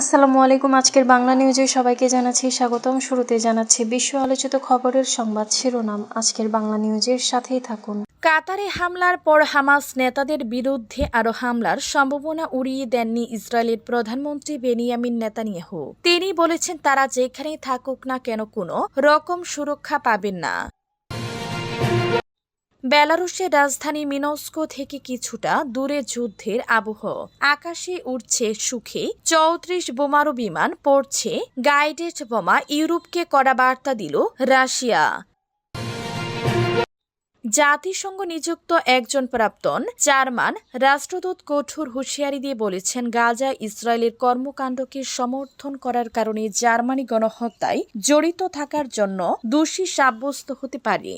আসসালামু আলাইকুম, আজকের বাংলা নিউজে সবাইকে জানাচ্ছি স্বাগতম। শুরুতে জানাচ্ছি বিশ্ব আলোচিত খবরের সংবাদ শিরোনাম। আজকের বাংলা নিউজের সাথেই থাকুন। কাতারে হামলার পর হামাস নেতাদের বিরুদ্ধে আরও হামলার সম্ভাবনা উড়িয়ে দেননি ইসরায়েলের প্রধানমন্ত্রী বেনিয়ামিন নেতানিয়াহু। তিনি বলেছেন, তারা যেখানেই থাকুক না কেন কোনো রকম সুরক্ষা পাবেন না। বেলারুশের রাজধানী মিনস্কো থেকে কিছুটা দূরে যুদ্ধের আবহ। আকাশে উঠছে সুখে, চৌত্রিশ বোমারু বিমান পড়ছে, গাইডেড বোমা ইউরোপকে কড়া বার্তা দিল রাশিয়া। জাতিসংঘ নিযুক্ত একজন প্রাক্তন জার্মান রাষ্ট্রদূত কঠোর হুঁশিয়ারি দিয়ে বলেছেন, গাজা ইসরায়েলের কর্মকাণ্ডকে সমর্থন করার কারণে জার্মানি গণহত্যায় জড়িত থাকার জন্য দোষী সাব্যস্ত হতে পারে।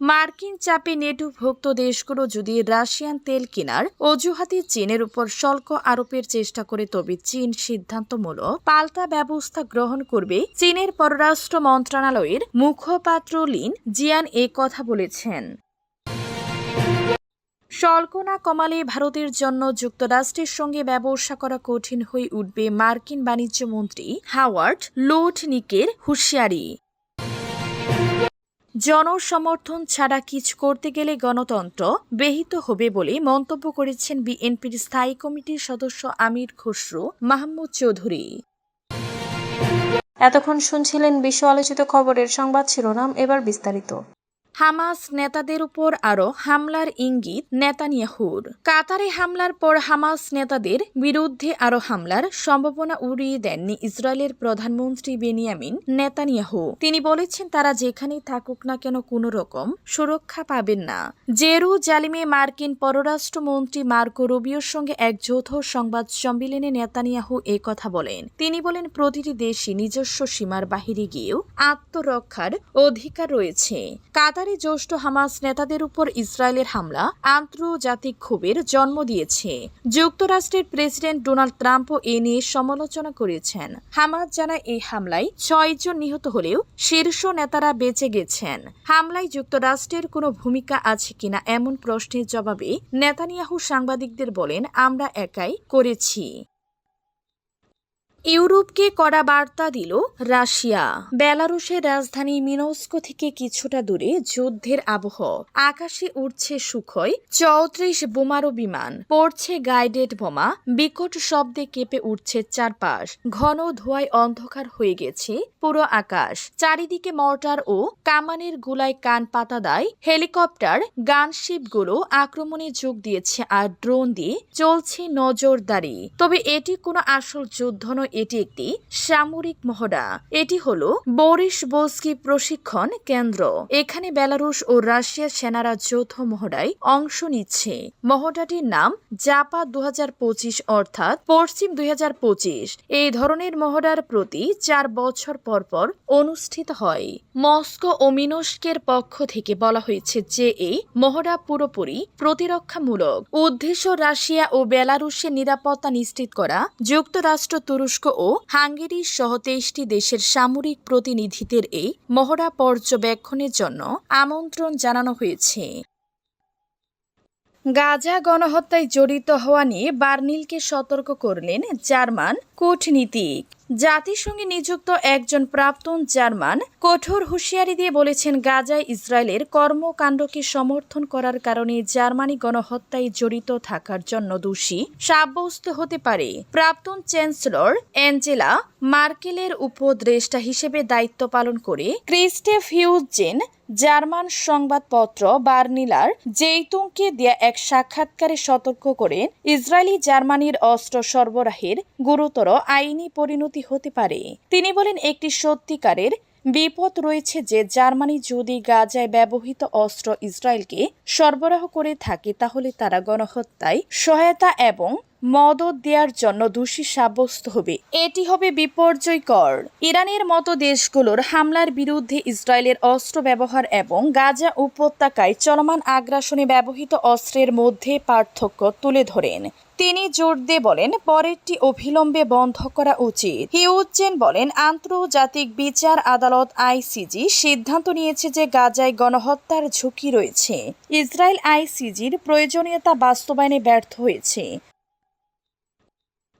মার্কিন চাপে নেটোভুক্ত দেশগুলো যদি রাশিয়ান তেল কেনার অজুহাতে চীনের উপর শুল্ক আরোপের চেষ্টা করে, তবে চীন সিদ্ধান্তমূলক পাল্টা ব্যবস্থা গ্রহণ করবে চীনের পররাষ্ট্র মন্ত্রণালয়ের মুখপাত্র লিন জিয়ান এ কথা বলেছেন। শুল্ক না কমালে ভারতের জন্য যুক্তরাষ্ট্রের সঙ্গে ব্যবসা করা কঠিন হয়ে উঠবে মার্কিন বাণিজ্য মন্ত্রী হাওয়ার্ড লোটনিকের হুঁশিয়ারি। জনসমর্থন ছাড়া কিছু করতে গেলে গণতন্ত্র ব্যহিত হবে বলে মন্তব্য করেছেন বিএনপির স্থায়ী কমিটির সদস্য আমির খসরু মাহমুদ চৌধুরী। এতক্ষণ শুনছিলেন বিশ্ব আলোচিত খবরের সংবাদ শিরোনাম, এবার বিস্তারিত। হামাস নেতাদের উপর আরও হামলার ইঙ্গিত নেতানিয়াহুর। কাতারে হামলার পর হামাস নেতাদের বিরুদ্ধে আরও হামলার সম্ভাবনা উড়িয়ে দেননি ইসরায়েলের প্রধানমন্ত্রী বেনিয়ামিন নেতানিয়াহু। তিনি বলেছেন, তারা যেখানেই থাকুক না কেন কোনো রকম সুরক্ষা পাবেন না। জেরু জালিমে মার্কিন পররাষ্ট্রমন্ত্রী মার্কো রুবিওর সঙ্গে এক যৌথ সংবাদ সম্মেলনে নেতানিয়াহু এ কথা বলেন। তিনি বলেন, প্রতিটি দেশই নিজস্ব সীমার বাহিরে গিয়েও আত্মরক্ষার অধিকার রয়েছে। কাতারে জ্যেষ্ঠ হামাস নেতাদের উপর ইসরায়েলের হামলা আন্তর্জাতিক ক্ষোভের জন্ম দিয়েছে। যুক্তরাষ্ট্রের প্রেসিডেন্ট ডোনাল্ড ট্রাম্পও এ নিয়ে সমালোচনা করেছেন। হামাস জানায় এই হামলায় ছয়জন নিহত হলেও শীর্ষ নেতারা বেঁচে গেছেন। হামলায় যুক্তরাষ্ট্রের কোনো ভূমিকা আছে কিনা এমন প্রশ্নের জবাবে নেতানিয়াহু সাংবাদিকদের বলেন, আমরা একাই করেছি। ইউরোপকে কড়া বার্তা দিল রাশিয়া। বেলারুশের রাজধানী মিনস্কো থেকে কিছুটা দূরে যুদ্ধের আবহ। আকাশে উঠছে সুখই চৌত্রিশ বোমারু বিমান। পড়ছে গাইডেড বোমা। বিকট শব্দে কেঁপে উঠছে চারপাশ। ঘন ধোঁয়ায় অন্ধকার হয়ে গেছে পুরো আকাশ। চারিদিকে মর্টার ও কামানের গুলায় কান পাতা দেয় হেলিকপ্টার। গানশিপগুলো আক্রমণে যোগ দিয়েছে আর ড্রোন দিয়ে চলছে নজরদারি। তবে এটি কোনো আসল যুদ্ধ নয় এটি একটি সামরিক মহড়া। এটি হল বরিশ বোস্কি প্রশিক্ষণ কেন্দ্র। এখানে বেলারুশ ও রাশিয়ার সেনারা যৌথ মহড়ায় অংশ নিচ্ছে। মহড়াটির নাম জাপা দু অর্থাৎ পশ্চিম দুই এই ধরনের মহড়ার প্রতি চার বছর পর পর অনুষ্ঠিত হয়। মস্কো ও মিনস্কের পক্ষ থেকে বলা হয়েছে যে এই মহড়া পুরোপুরি প্রতিরক্ষামূলক। উদ্দেশ্য রাশিয়া ও বেলারুশের নিরাপত্তা নিশ্চিত করা, যুক্তরাষ্ট্র তুরস্ক ও হাঙ্গেরি সহ তেইশটি দেশের সামরিক প্রতিনিধিদের এই মহড়া পর্যবেক্ষণের জন্য আমন্ত্রণ জানানো হয়েছে। গাজা গণহত্যায় জড়িত হওয়া নিয়ে বার্নিলকে সতর্ক করলেন জার্মান কূটনীতিক। জাতিসংঘে নিযুক্ত একজন প্রাক্তন জার্মান কঠোর হুঁশিয়ারি দিয়ে বলেছেন গাজায় ইসরায়েলের কর্মকাণ্ডকে সমর্থন করার কারণে জার্মানি গণহত্যায় জড়িত থাকার জন্য দোষী সাব্যস্ত হতে পারে। প্রাক্তন চ্যান্সেলর অ্যাঞ্জেলা মার্কেলের উপদেষ্টা হিসেবে দায়িত্ব পালন করে ক্রিস্টেফ হিউজেন জার্মান সংবাদপত্র বার্নিলার জেইতুংকে দেয়া এক সাক্ষাৎকারে সতর্ক করেন ইসরায়েলি জার্মানির অস্ত্র সরবরাহের গুরুতর আইনি পরিণতি হতে পারে। তিনি বলেন, একটি সত্যিকারের বিপদ রয়েছে যে জার্মানি যদি গাজায় ব্যবহৃত অস্ত্র ইসরায়েলকে সরবরাহ করে থাকে, তাহলে তারা গণহত্যায় সহায়তা এবং মদত দেওয়ার জন্য দোষী সাব্যস্ত হবে। এটি হবে বিপর্যয়কর। ইরানের মতো দেশগুলোর হামলার বিরুদ্ধে ইসরায়েলের অস্ত্র ব্যবহার এবং গাজা উপত্যকায় চলমান আগ্রাসনে ব্যবহৃত অস্ত্রের মধ্যে পার্থক্য তুলে ধরেন। তিনি জোর দিয়ে বলেন, পরেরটি অবিলম্বে বন্ধ করা উচিত। হিউজেন বলেন, আন্তর্জাতিক বিচার আদালত আইসিজি সিদ্ধান্ত নিয়েছে যে গাজায় গণহত্যার ঝুঁকি রয়েছে। ইসরায়েল আইসিজির প্রয়োজনীয়তা বাস্তবায়নে ব্যর্থ হয়েছে।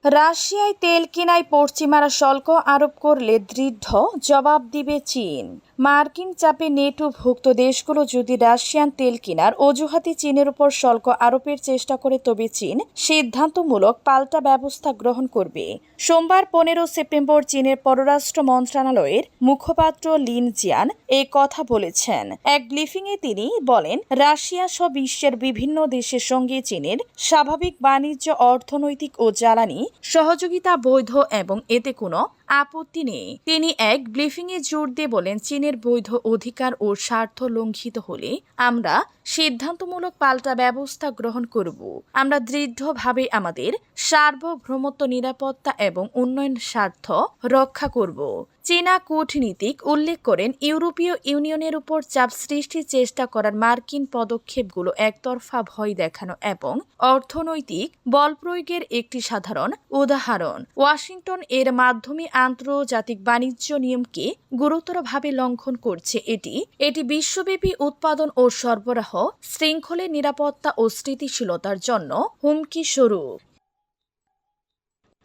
রাশিয়ায় তেল কেনায় পশ্চিমারা শুল্ক আরোপ করলে দৃঢ়, জবাব দিবে চীন। মার্কিন চাপে নেটোভুক্ত দেশগুলো যদি রাশিয়ান তেল কেনার অজুহাতে চীনের উপর শুল্ক আরোপের চেষ্টা করে, তবে চীন সিদ্ধান্তমূলক পাল্টা ব্যবস্থা গ্রহণ করবে। সোমবার পনেরো সেপ্টেম্বর চীনের পররাষ্ট্র মন্ত্রণালয়ের মুখপাত্র লিন জিয়ান এই কথা বলেছেন। এক ব্রিফিংয়ে তিনি বলেন, রাশিয়া সহ বিশ্বের বিভিন্ন দেশের সঙ্গে চীনের স্বাভাবিক বাণিজ্য, অর্থনৈতিক ও জ্বালানি সহযোগিতা বৈধ এবং এতে কোনো আপত্তি নেই। তিনি এক ব্রিফিংয়ে জোর দিয়ে বলেন, চীনের বৈধ অধিকার ও স্বার্থ লঙ্ঘিত হলে আমরা সিদ্ধান্তমূলক পাল্টা ব্যবস্থা গ্রহণ করব। আমরা দৃঢ়ভাবে আমাদের সার্বভৌমত্ব, নিরাপত্তা এবং উন্নয়ন স্বার্থ রক্ষা করব। চীনা কূটনীতিক উল্লেখ করেন, ইউরোপীয় ইউনিয়নের উপর চাপ সৃষ্টির চেষ্টা করার মার্কিন পদক্ষেপগুলো একতরফা ভয় দেখানো এবং অর্থনৈতিক বল প্রয়োগের একটি সাধারণ উদাহরণ। ওয়াশিংটন এর মাধ্যমে আন্তর্জাতিক বাণিজ্য নিয়মকে গুরুতরভাবে লঙ্ঘন করছে। এটি এটি বিশ্বব্যাপী উৎপাদন ও সরবরাহ, শৃঙ্খলের নিরাপত্তা ও স্থিতিশীলতার জন্য হুমকি স্বরূপ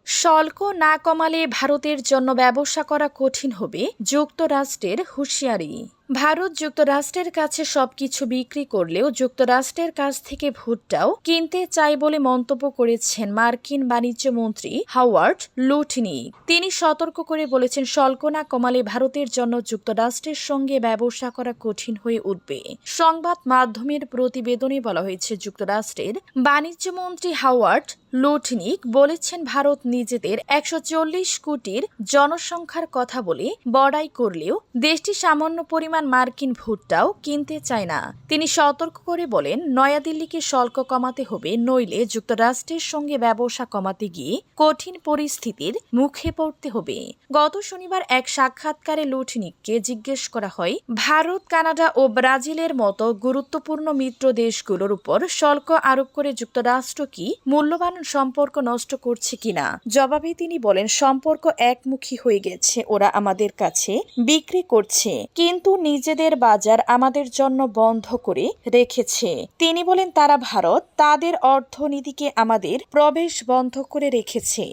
শুল্ক না কমালে ভারতের জন্য ব্যবসা করা কঠিন হবে যুক্তরাষ্ট্রের হুঁশিয়ারি। ভারত যুক্তরাষ্ট্রের কাছে সবকিছু বিক্রি করলেও যুক্তরাষ্ট্রের কাছ থেকে ভুট্টাও কিনতে চায় বলে মন্তব্য করেছেন মার্কিন বাণিজ্য মন্ত্রী হাওয়ার্ড লুটনি। তিনি সতর্ক করে বলেছেন শুল্ক না কমালে ভারতের জন্য যুক্তরাষ্ট্রের সঙ্গে ব্যবসা করা কঠিন হয়ে উঠবে। সংবাদ মাধ্যমের প্রতিবেদনে বলা হয়েছে, যুক্তরাষ্ট্রের বাণিজ্য মন্ত্রী হাওয়ার্ড লুটনিক বলেছেন, ভারত নিজেদের একশো চল্লিশ কোটির জনসংখ্যার কথা বলে বড়াই করলেও দেশটি সামান্য পরিমাণ মার্কিন ভুট্টাও কিনতে চায় না। তিনি সতর্ক করে বলেন, নয়াদিল্লিকে শুল্ক কমাতে হবে, নইলে যুক্তরাষ্ট্রের সঙ্গে ব্যবসা কমাতে গিয়ে কঠিন পরিস্থিতির মুখে পড়তে হবে। গত শনিবার এক সাক্ষাৎকারে লুটনিককে জিজ্ঞেস করা হয়, ভারত, কানাডা ও ব্রাজিলের মতো গুরুত্বপূর্ণ মিত্র দেশগুলোর উপর শুল্ক আরোপ করে যুক্তরাষ্ট্র কি মূল্যবান সম্পর্ক নষ্ট করছে কিনা জবাবে তিনি বলেন, সম্পর্ক একমুখী হয়ে গেছে, ওরা আমাদের কাছে বিক্রি করছে। কিন্তু নিজেদের বাজার আমাদের জন্য বন্ধ করে রেখেছে। তিনি বলেন, তারা ভারত, তাদের অর্থনীতিকে আমাদের প্রবেশ বন্ধ করে রেখেছে।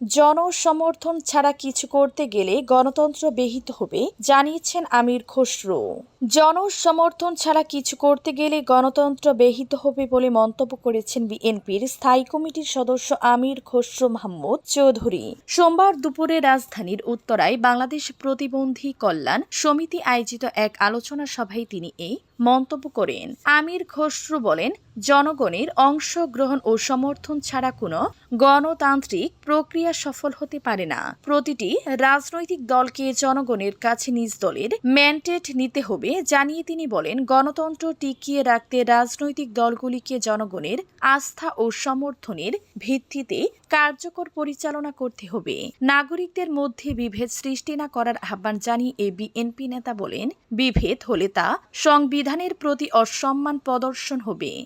জনসমর্থন ছাড়া কিছু করতে গেলে গণতন্ত্র বিহিত হবে, জানিয়েছেন আমির খসরু। জনসমর্থন ছাড়া কিছু করতে গেলে গণতন্ত্র ব্যাহত হবে বলে মন্তব্য করেছেন বিএনপির স্থায়ী কমিটির সদস্য আমির খসরু মাহমুদ চৌধুরী। সোমবার দুপুরে রাজধানীর উত্তরায় বাংলাদেশ প্রতিবন্ধী কল্যাণ সমিতি আয়োজিত এক আলোচনা সভায় তিনি এই মন্তব্য করেন। আমির খসরু বলেন, জনগণের অংশগ্রহণ ও সমর্থন ছাড়া কোনো গণতান্ত্রিক প্রক্রিয়া সফল হতে পারে না। প্রতিটি রাজনৈতিক দলকে জনগণের কাছে নিজ দলের ম্যান্ডেট নিতে হবে জানিয়ে তিনি বলেন, গণতন্ত্র টিকিয়ে রাখতে রাজনৈতিক দলগুলিকে জনগণের আস্থা ও সমর্থনের ভিত্তিতে কার্যকর পরিচালনা করতে হবে। নাগরিকদের মধ্যে বিভেদ সৃষ্টি না করার আহ্বান জানিয়ে এ বিএনপি নেতা বলেন, বিভেদ হলে তা সংবিধানের প্রতি অসম্মান প্রদর্শন হবে।